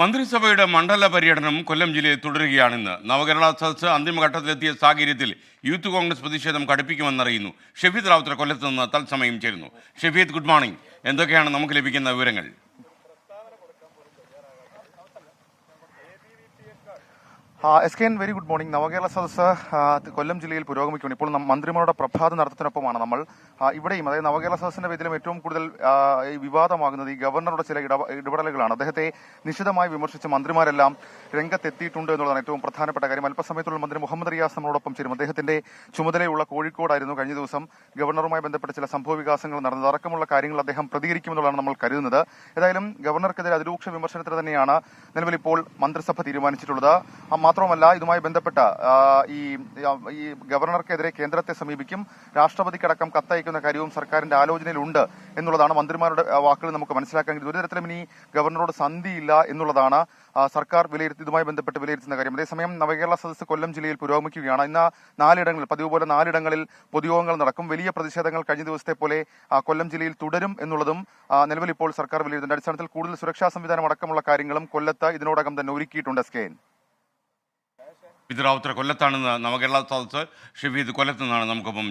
മന്ത്രിസഭയുടെ മണ്ഡല പര്യടനം കൊല്ലം ജില്ലയിൽ തുടരുകയാണിന്ന് നവകേരള സദസ് അന്തിമഘട്ടത്തിലെത്തിയ സാഹചര്യത്തിൽ യൂത്ത് കോൺഗ്രസ് പ്രതിഷേധം കടുപ്പിക്കുമെന്നറിയുന്നു. ഷെഫീദ് റാവുത്തർ കൊല്ലത്ത് നിന്ന് തത്സമയം ചേരുന്നു. ഷെഫീദ് ഗുഡ് മോർണിംഗ് എന്തൊക്കെയാണ് നമുക്ക് ലഭിക്കുന്ന വിവരങ്ങൾ? S K N very good morning Navakerala Sadas ആ, കൊല്ലം ജില്ലയിൽ പുരോഗമിക്കുകയാണ്. ഇപ്പോൾ മന്ത്രിമാരുടെ പ്രഭാത നടത്തത്തിനൊപ്പമാണ് നമ്മൾ. ഇവിടെയും അതായത് നവകേരള സദസ്സിന്റെ വേദിയിലും ഏറ്റവും കൂടുതൽ വിവാദമാകുന്നത് ഈ ഗവർണറുടെ ചില ഇടപ- ഇടപെടലുകളാണ്. അദ്ദേഹത്തെ നിശിതമായി വിമർശിച്ച് മന്ത്രിമാരെല്ലാം രംഗത്തെത്തിയിട്ടുണ്ട് എന്നുള്ളതാണ് ഏറ്റവും പ്രധാനപ്പെട്ട കാര്യം. അല്പസമയത്തുള്ള മന്ത്രി മുഹമ്മദ് റിയാസ് നമ്മളോടൊപ്പം ചേരും. അദ്ദേഹത്തിന്റെ ചുമതലയുള്ള കോഴിക്കോടായിരുന്നു കഴിഞ്ഞ ദിവസം ഗവർണറുമായി ബന്ധപ്പെട്ട ചില സംഭവ വികാസങ്ങൾ നടന്നത്. അടക്കമുള്ള കാര്യങ്ങൾ അദ്ദേഹം പ്രതികരിക്കുമെന്നുള്ളതാണ് നമ്മൾ കരുതുന്നത്. ഏതായാലും ഗവർണർക്കെതിരെ അതിരൂക്ഷ വിമർശനത്തിന് തന്നെയാണ് നിലവിൽ ഇപ്പോൾ മന്ത്രിസഭ തീരുമാനിച്ചിട്ടുള്ളത്. മാത്രമല്ല ഇതുമായി ബന്ധപ്പെട്ട ഈ ഈ ഗവർണർക്കെതിരെ കേന്ദ്രത്തെ സമീപിക്കും രാഷ്ട്രപതിക്കടക്കം കത്തയക്കുന്ന കാര്യവും സർക്കാരിന്റെ ആലോചനയിലുണ്ട് എന്നുള്ളതാണ് മന്ത്രിമാരുടെ വാക്കുകൾ നമുക്ക് മനസ്സിലാക്കാൻ ഒരു തരത്തിലും ഇനി ഗവർണറോട് സന്ധിയില്ല എന്നുള്ളതാണ് സർക്കാർ വിലയിരുത്തി ഇതുമായി ബന്ധപ്പെട്ട് വിലയിരുത്തുന്ന കാര്യം. അതേസമയം നവകേരള സദസ് കൊല്ലം ജില്ലയിൽ പുരോഗമിക്കുകയാണ്. ഇന്ന് നാലിടങ്ങളിൽ പതിവ് പോലെ നാലിടങ്ങളിൽ പൊതുയോഗങ്ങൾ നടക്കും. വലിയ പ്രതിഷേധങ്ങൾ കഴിഞ്ഞ ദിവസത്തെ പോലെ കൊല്ലം ജില്ലയിൽ തുടരും എന്നുള്ളതും നിലവിൽ ഇപ്പോൾ സർക്കാർ വിലയിരുത്തുന്നുണ്ട്. അടിസ്ഥാനത്തിൽ കൂടുതൽ സുരക്ഷാ സംവിധാനം അടക്കമുള്ള കാര്യങ്ങളും കൊല്ലത്ത് ഇതിനോടകം തന്നെ ഒരുക്കിയിട്ടുണ്ട് സ്കെയിൻ കെ കൊല്ലത്താണ് നവകേരള സദസ് ഷിഫീദ് കൊല്ലത്ത് നിന്നാണ് നമുക്കൊപ്പം